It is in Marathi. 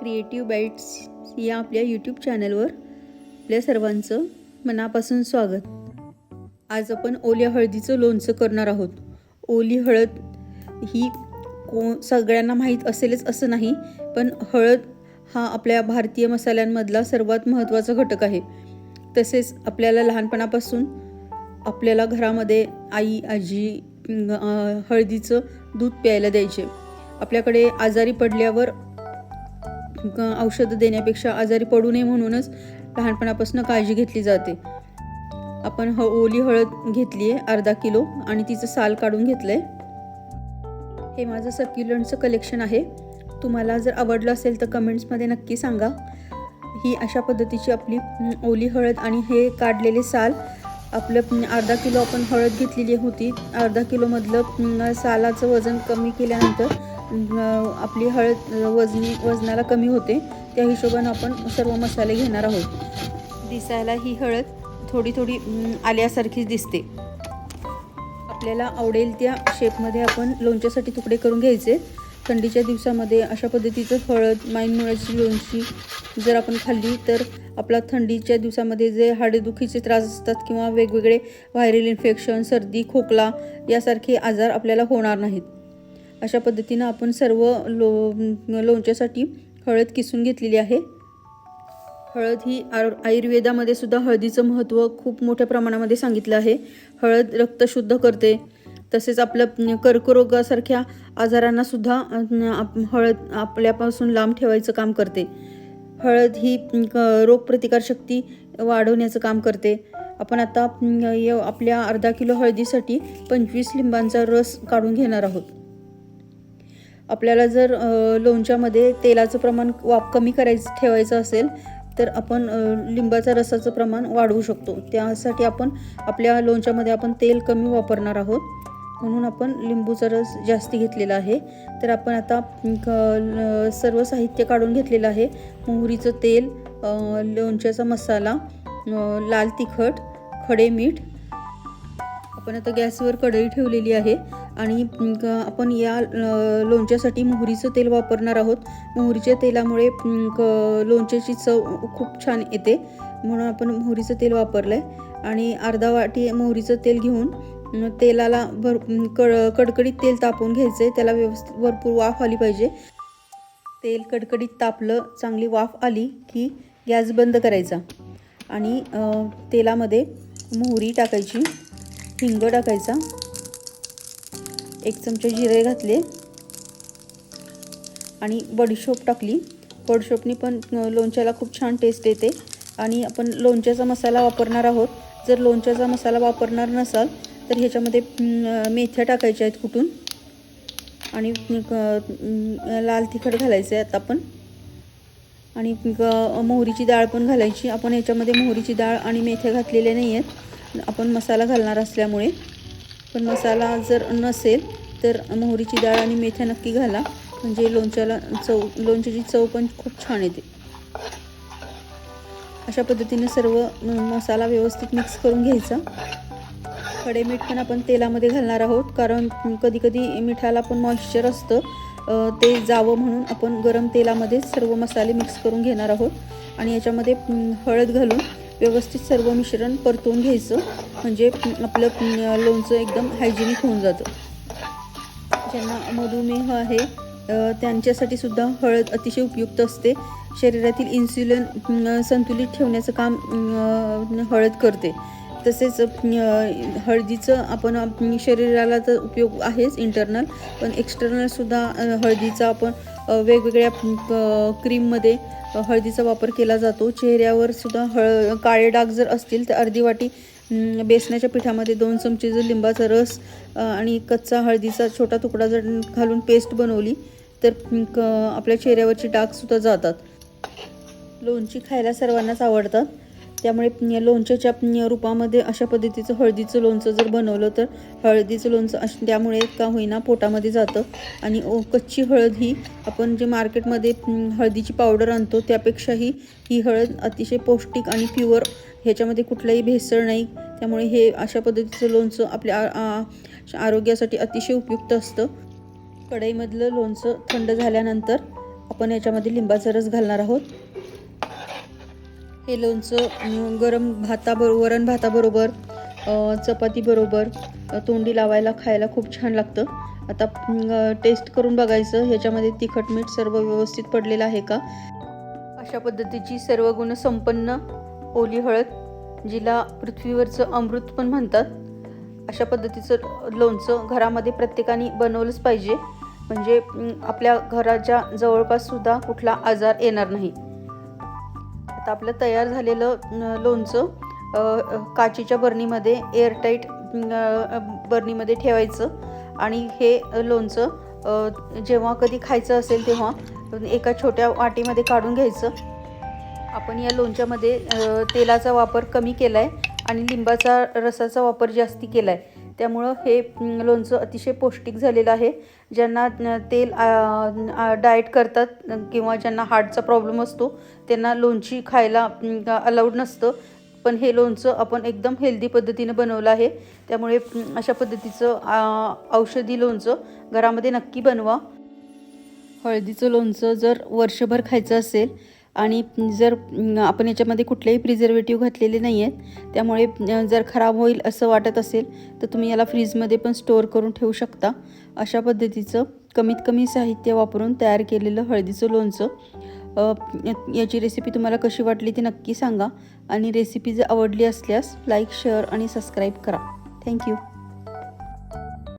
क्रिएटिव्ह बाईट्स या आपल्या यूट्यूब चॅनलवर आपल्या सर्वांचं मनापासून स्वागत. आज आपण ओल्या हळदीचं लोणचं करणार आहोत. ओली हळद ही को सगळ्यांना माहीत असेलच असं नाही पण हळद हा आपल्या भारतीय मसाल्यांमधला सर्वात महत्त्वाचा घटक आहे. तसेच आपल्याला लहानपणापासून आपल्याला घरामध्ये आई आजी हळदीचं दूध प्यायला द्यायचे. आपल्याकडे आजारी पडल्यावर औषधं देण्यापेक्षा आजारी पडू नये म्हणूनच लहानपणापासून काळजी घेतली जाते. आपण ह ओली हळद घेतली आहे अर्धा किलो आणि तिचं साल काढून घेतलं आहे हे माझं सक्युलंटचं कलेक्शन आहे. तुम्हाला जर आवडलं असेल तर कमेंट्समध्ये नक्की सांगा. ही अशा पद्धतीची आपली ओली हळद आणि हे काढलेले साल. आपलं अर्धा किलो आपण हळद घेतलेली होती. अर्धा किलोमधलं सालाचं वजन कमी केल्यानंतर आपली हळद वजनी वजनाला कमी होते. त्या हिशोबानं आपण सर्व मसाले घेणार आहोत. दिसायला ही हळद थोडी थोडी आल्यासारखीच दिसते. आपल्याला आवडेल त्या शेपमध्ये आपण लोणच्यासाठी तुकडे करून घ्यायचे. थंडीच्या दिवसामध्ये अशा पद्धतीचं हळद माईन मुळाची लोणची जर आपण खाल्ली तर आपला थंडीच्या दिवसामध्ये जे हाडेदुखीचे त्रास असतात किंवा वेगवेगळे व्हायरल इन्फेक्शन सर्दी खोकला यासारखे आजार आपल्याला होणार नाहीत. अशा पद्धतीनं आपण सर्व लो लोणच्यासाठी हळद किसून घेतलेली आहे. हळद ही आर आयुर्वेदामध्ये सुद्धा हळदीचं महत्त्व खूप मोठ्या प्रमाणामध्ये सांगितलं आहे. हळद रक्त शुद्ध करते. तसेच आपलं कर्करोगासारख्या आजारांना सुद्धा आप- हळद आपल्यापासून लांब ठेवायचं काम करते. हळद ही क- रोगप्रतिकारशक्ती वाढवण्याचं काम करते. आपण आता य- आपल्या अर्धा किलो हळदीसाठी पंचवीस लिंबांचा रस काढून घेणार आहोत. आपल्याला जर लोणच्यामध्ये तेलाचं प्रमाण वाप कमी करायचं ठेवायचं असेल तर आपण लिंबाचा लिंबाच्या रसाचं प्रमाण वाढवू शकतो. त्यासाठी आपण आपल्या लोणच्यामध्ये आपण तेल कमी वापरणार आहोत. म्हणून आपण लिंबूचा रस जास्त घेतलेला आहे. तर आपण आता क- ल- सर्व साहित्य काढून घेतलेलं आहे. मोहरीचं तेल लोणच्याचा मसाला लाल तिखट खडे मीठ. आपण आता गॅसवर कढई ठेवलेली आहे. आणि क- आपण या लोणच्यासाठी मोहरीचं तेल वापरणार आहोत. मोहरीच्या तेलामुळे क- लोणच्याची चव खूप छान येते. म्हणून आपण मोहरीचं तेल वापरलं आहे आणि अर्धा वाटी मोहरीचं तेल घेऊन तेलाला भर कड कडकडीत तेल तापवून घ्यायचं आहे त्याला व्यवस्थित भरपूर वाफ आली पाहिजे. तेल कडकडीत तापलं चांगली वाफ आली की गॅस बंद करायचा. आणि तेलामध्ये मोहरी टाकायची. हिंग टाकायचा. एक चमचे जिरे घातले. आणि बडीशोप टाकली. बडीशोपनी पण लोणच्याला खूप छान टेस्ट येते. आणि आपण लोणच्याचा मसाला वापरणार आहोत. जर लोणच्याचा मसाला वापरणार नसाल तर ह्याच्यामध्ये मेथ्या टाकायच्या आहेत कुठून. आणि लाल तिखट घालायचं आहे आता आपण. आणि मोहरीची डाळ पण घालायची. आपण ह्याच्यामध्ये मोहरीची डाळ आणि मेथ्या घातलेल्या नाही आहेत आपण मसाला घालणार असल्यामुळे. पण मसाला जर नसेल तर मोहरीची डाळ आणि मेथ्या नक्की घाला. म्हणजे लोणच्याला चव लोणच्याची चव पण खूप छान येते. अशा पद्धतीने सर्व मसाला व्यवस्थित मिक्स करून घ्यायचा. खडे मीठ पण आपण तेलामध्ये घालणार आहोत. कारण कधीकधी मिठाला पण मॉइश्चर असतं. ते जावं म्हणून आपण गरम तेलामध्ये सर्व मसाले मिक्स करून घेणार आहोत. आणि याच्यामध्ये हळद घालून व्यवस्थित सर्व मिश्रण परतून घ्यायचं. म्हणजे आपलं लोणचं एकदम हायजेनिक होऊन जातं. ज्यांना मधुमेह आहे त्यांच्यासाठी सुद्धा हळद अतिशय उपयुक्त असते. शरीरातील इन्सुलिन संतुलित ठेवण्याचं काम हळद करते. तसेच हळदीचं आपण शरीराला तर उपयोग आहेच इंटरनल पण एक्सटर्नलसुद्धा हळदीचा आपण वेगवेगळ्या क- क्रीममध्ये हळदीचा वापर केला जातो. चेहऱ्यावर सुद्धा हळ काळे डाग जर असतील तर अर्धी वाटी बेसनाच्या पिठामध्ये दोन चमचे जर लिंबाचा रस आणि कच्चा हळदीचा छोटा तुकडा जर घालून पेस्ट बनवली तर क आपल्या चेहऱ्यावरचे डागसुद्धा जातात. लोणची खायला सर्वांनाच आवडतात. त्यामुळे लोणच्याच्या रूपामध्ये अशा पद्धतीचं हळदीचं लोणचं जर बनवलं तर हळदीचं लोणचं अश त्यामुळे का होईना पोटामध्ये जातं. आणि ओ कच्ची हळद ही आपण जे मार्केटमध्ये हळदीची पावडर आणतो त्यापेक्षाही ही हळद अतिशय पौष्टिक आणि प्युअर ह्याच्यामध्ये कुठलंही भेसळ नाही. त्यामुळे हे अशा पद्धतीचं लोणचं आपल्या आरोग्यासाठी अतिशय उपयुक्त असतं. कढईमधलं लोणचं थंड झाल्यानंतर आपण याच्यामध्ये लिंबाचा रस घालणार आहोत. हे लोणचं गरम भाताबरोबर वरण भाताबरोबर चपातीबरोबर तोंडी लावायला खायला खूप छान लागतं. आता टेस्ट करून बघायचं ह्याच्यामध्ये तिखट मीठ सर्व व्यवस्थित पडलेलं आहे का? अशा पद्धतीची सर्व गुण संपन्न ओली हळद जिला पृथ्वीवरचं अमृत पण म्हणतात. अशा पद्धतीचं लोणचं घरामध्ये प्रत्येकाने बनवलंच पाहिजे. म्हणजे आपल्या घराच्या जवळपाससुद्धा कुठला आजार येणार नाही. आता आपलं तयार झालेलं लोणचं काचीच्या काचेच्या बरणीमध्ये एअरटाईट बरणीमध्ये ठेवायचं. आणि हे लोणचं जेव्हा कधी खायचं असेल तेव्हा एका छोट्या वाटीमध्ये काढून घ्यायचं. आपण या लोणच्यामध्ये तेलाचा वापर कमी केला आहे आणि लिंबाचा रसाचा वापर जास्ती केला आहे त्यामुळं हे लोणचं अतिशय पौष्टिक झालेलं आहे. ज्यांना तेल डाएट करतात किंवा ज्यांना हार्टचा प्रॉब्लेम असतो त्यांना लोणची खायला अलाउड नसतं. पण हे लोणचं आपण एकदम हेल्दी पद्धतीनं बनवलं आहे. त्यामुळे अशा पद्धतीचं औषधी लोणचं घरामध्ये नक्की बनवा. हळदीचं लोणचं जर वर्षभर खायचं असेल आणि जर आपण याच्यामध्ये कुठलेही प्रिझर्वेटिव्ह घातलेले नाही आहेत त्यामुळे जर खराब होईल असं वाटत असेल तर तुम्ही याला फ्रीजमध्ये पण स्टोअर करून ठेवू शकता. अशा पद्धतीचं कमीत कमी साहित्य वापरून तयार केलेलं हळदीचं लोणचं. याची रेसिपी तुम्हाला कशी वाटली ती नक्की सांगा. आणि रेसिपी जर आवडली असल्यास लाईक शेअर आणि सबस्क्राईब करा. Thank you